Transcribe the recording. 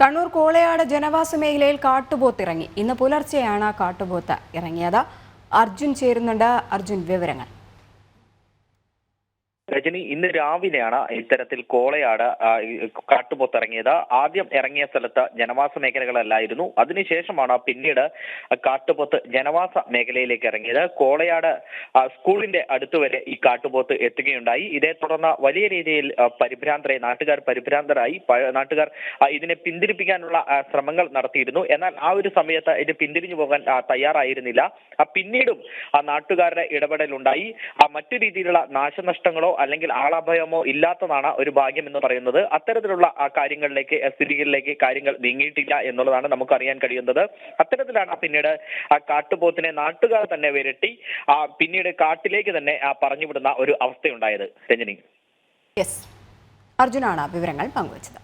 കണ്ണൂർ കോളയാട് ജനവാസ മേഖലയിൽ കാട്ടുപോത്ത് ഇറങ്ങി. ഇന്ന് പുലർച്ചെയാണ് കാട്ടുപോത്ത് ഇറങ്ങിയത്. അർജുൻ ചേരുന്നുണ്ട്. അർജുൻ വിവരങ്ങൾ. രജനി ഇന്ന് രാവിലെയാണ് ഇത്തരത്തിൽ കോളയാട് കാട്ടുപോത്തിറങ്ങിയത്. ആദ്യം ഇറങ്ങിയ സ്ഥലത്ത് ജനവാസ മേഖലകളല്ലായിരുന്നു. അതിനുശേഷമാണ് പിന്നീട് കാട്ടുപോത്ത് ജനവാസ മേഖലയിലേക്ക് ഇറങ്ങിയത്. കോളയാട് സ്കൂളിന്റെ അടുത്തുവരെ ഈ കാട്ടുപോത്ത് എത്തുകയുണ്ടായി. ഇതേ തുടർന്ന് വലിയ രീതിയിൽ പരിഭ്രാന്തരായി നാട്ടുകാർ പരിഭ്രാന്തരായി നാട്ടുകാർ ഇതിനെ പിന്തിരിപ്പിക്കാനുള്ള ശ്രമങ്ങൾ നടത്തിയിരുന്നു. എന്നാൽ ആ ഒരു സമയത്ത് ഇത് പിന്തിരിഞ്ഞു പോകാൻ തയ്യാറായിരുന്നില്ല. പിന്നീടും ആ നാട്ടുകാരുടെ ഇടപെടലുണ്ടായി. മറ്റു രീതിയിലുള്ള നാശനഷ്ടങ്ങളോ അല്ലെങ്കിൽ ആളഭയമോ ഇല്ലാത്തതാണ് ഒരു ഭാഗ്യം എന്ന് പറയുന്നത്. അത്തരത്തിലുള്ള കാര്യങ്ങളിലേക്ക് സ്ഥിതികളിലേക്ക് കാര്യങ്ങൾ നീങ്ങിയിട്ടില്ല എന്നുള്ളതാണ് നമുക്ക് അറിയാൻ കഴിയുന്നത്. അത്തരത്തിലാണ് പിന്നീട് ആ കാട്ടുപോത്തിനെ നാട്ടുകാർ തന്നെ വിരട്ടി ആ പിന്നീട് കാട്ടിലേക്ക് തന്നെ പറഞ്ഞുവിടുന്ന ഒരു അവസ്ഥയുണ്ടായത്. രഞ്ജിനി. യെസ് അർജുനാണ് വിവരങ്ങൾ പങ്കുവച്ചത്.